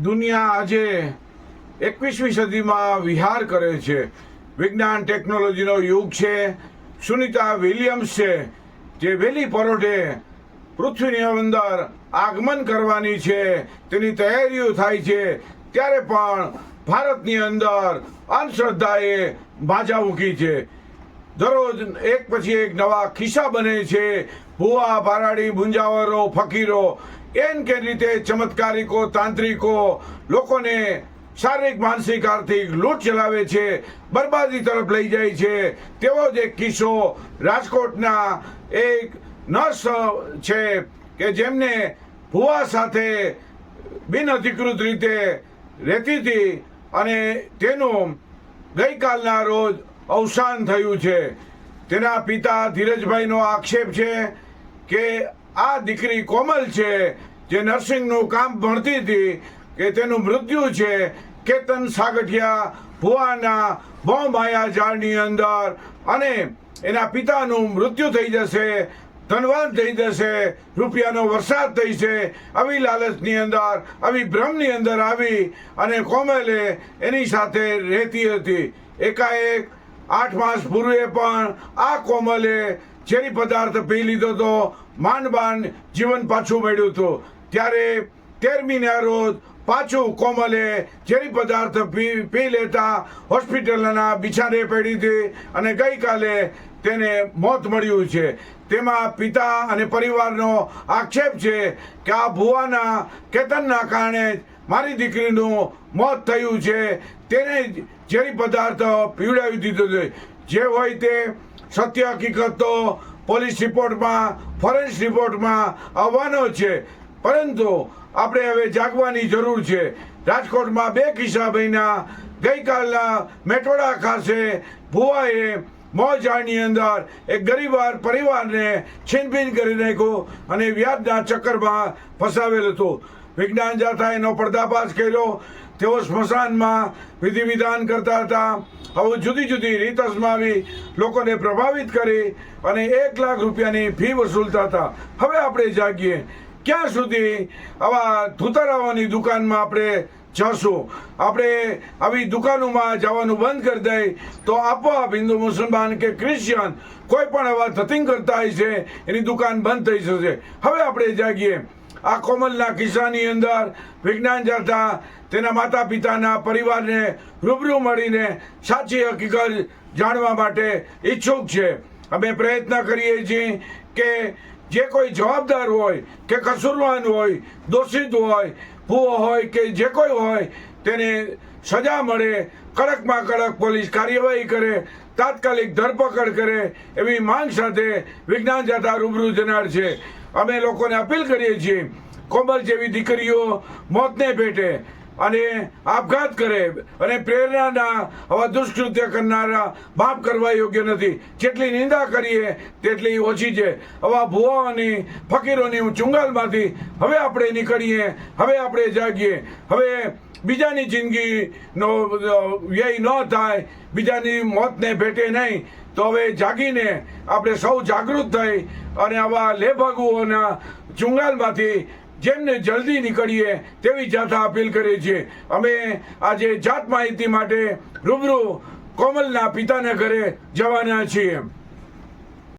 દુનિયા આજે એકવીસમી સદીમાં વિહાર કરે છે. વિજ્ઞાન ટેકનોલોજીનો યુગ છે. સુનિતા વિલિયમ્સ છે, જે વહેલી પરોઢે પૃથ્વીની અંદર આગમન કરવાની છે. તેની તૈયારીઓ થાય છે. ત્યારે પણ ભારતની અંદર અંધશ્રદ્ધાએ બાજા મૂકી છે. દરરોજ એક પછી એક નવા ખિસ્સા બને છે. ભુવા ભારાડી મુંજાવરો, ફકીરો એન કે રીતે ચમત્કારિકો, તાંત્રિકો લોકોને શારીરિક, માનસિક, આર્થિક લૂંટ ચલાવે છે, બરબાદી તરફ લઈ જાય છે. તેવો જ એક કિસ્સો રાજકોટના એક નર્સ છે કે જેમને ભુવા સાથે બિનઅધિકૃત રીતે રહેતી હતી અને તેનું ગઈકાલના રોજ અવસાન થયું છે. તેના પિતા ધીરજભાઈનો આક્ષેપ છે કે આ દીકરી કોમલ છે, જે નર્સિંગનું કામ ભણતી હતી, કે તેનું મૃત્યુ છે, કેતન સાગઠિયા ભુવાના બોમ્બાયા ઝાડની અંદર અને એના પિતાનું મૃત્યુ થઈ જશે, ધનવાન થઈ જશે, રૂપિયાનો વરસાદ થઈ છે આવી લાલચની અંદર, આવી ભ્રમની અંદર આવી અને કોમલે એની સાથે રહેતી હતી. એકાએક આઠ માસ પૂર્વે પણ આ કોમલે ઝેરી પદાર્થ પી લીધો હતો માંડ માંડ જીવન પાછું મળ્યું હતું. ત્યારે તેરમીના રોજ પાછું કોમલે ઝેરી પદાર્થ પી પી લેતા હોસ્પિટલના બિછાને પડી હતી અને ગઈકાલે તેને મોત મળ્યું છે. તેમાં પિતા અને પરિવારનો આક્ષેપ છે કે આ ભુવાના કેતનના કારણે મારી દીકરીનું મોત થયું છે. તેને જ ઝેરી પદાર્થ પીવડાવી દીધો છે. જે હોય તે સત્ય હકીકત તો પોલીસ રિપોર્ટમાં, ફોરેન્સ રિપોર્ટમાં આવવાનો છે. પરંતુ આપણે હવે જાગવાની જરૂર છે. રાજકોટમાં બે કિસ્સા બન્યા. ગઈકાલના મેટોડા ખાસે ભુવાએ મોજાળની અંદર એક ગરીબવાર પરિવારને છીનભીન કરી નાખ્યો અને વ્યાજના ચક્કરમાં ફસાવેલ હતો. વિજ્ઞાન જાથા એનો પર્દાફાશ કર્યો. તેઓ સ્મશાનમાં વિધિ વિધાન કરતા હતા. હવે જુદી જુદી રીત અજમાવી લોકોને પ્રભાવિત કરી અને એક લાખ રૂપિયાની ફી વસૂલતા હતા. હવે આપણે જાગીએ. ક્યાં સુધી આવા ધુતરાઓની દુકાનમાં આપણે જશું? આપણે આવી દુકાનોમાં જવાનું બંધ કરી દઈએ તો આપોઆપ હિન્દુ મુસલમાન કે ક્રિશ્ચિયન કોઈ પણ આવા થતિંગ કરતા હોય છે, એની દુકાન બંધ થઈ જશે. હવે આપણે જાગીએ. આ કોમલના કિસ્સાની અંદર વિજ્ઞાન જાતા તેના માતા પિતાના પરિવારને રૂબરૂ મળીને સાચી હકીકત જાણવા માટે ઈચ્છુક છે. અમે પ્રયત્ન કરીએ છીએ કે જે કોઈ જવાબદાર હોય, કે કસૂરવાન હોય, દોષિત હોય, ભૂવો હોય કે જે કોઈ હોય, તેને સજા મળે, કડકમાં કડક પોલીસ કાર્યવાહી કરે, તાત્કાલિક ધરપકડ કરે એવી માંગ સાથે વિજ્ઞાન જાતા રૂબરૂ જનાર છે. અમે લોકોને અપીલ કરીએ છીએ, કોમલ જેવી દીકરીઓ મોતને ભેટે અને આપઘાત કરે અને પ્રેરણાના આવા દુષ્કૃત્ય કરનારા માફ કરવા યોગ્ય નથી. જેટલી નિંદા કરીએ, તેટલી ઓછી છે. આવા ભુવાઓની, ફકીરોની ચુંગાલમાંથી હવે આપણે નીકળીએ, હવે આપણે જાગીએ. હવે બીજાની જિંદગીનો વ્યય ન થાય, બીજાની મોતને ભેટે નહીં. તો હવે જાગીને આપણે સૌ જાગૃત થઈ અને આવા લેભાગુઓના ચુંગાલમાંથી જેમને જલ્દી નીકળીએ તેવી જાથા અપીલ કરીએ છીએ. અમે આજે જાત માહિતી માટે રૂબરૂ કોમલના પિતાના ઘરે જવાના છીએ.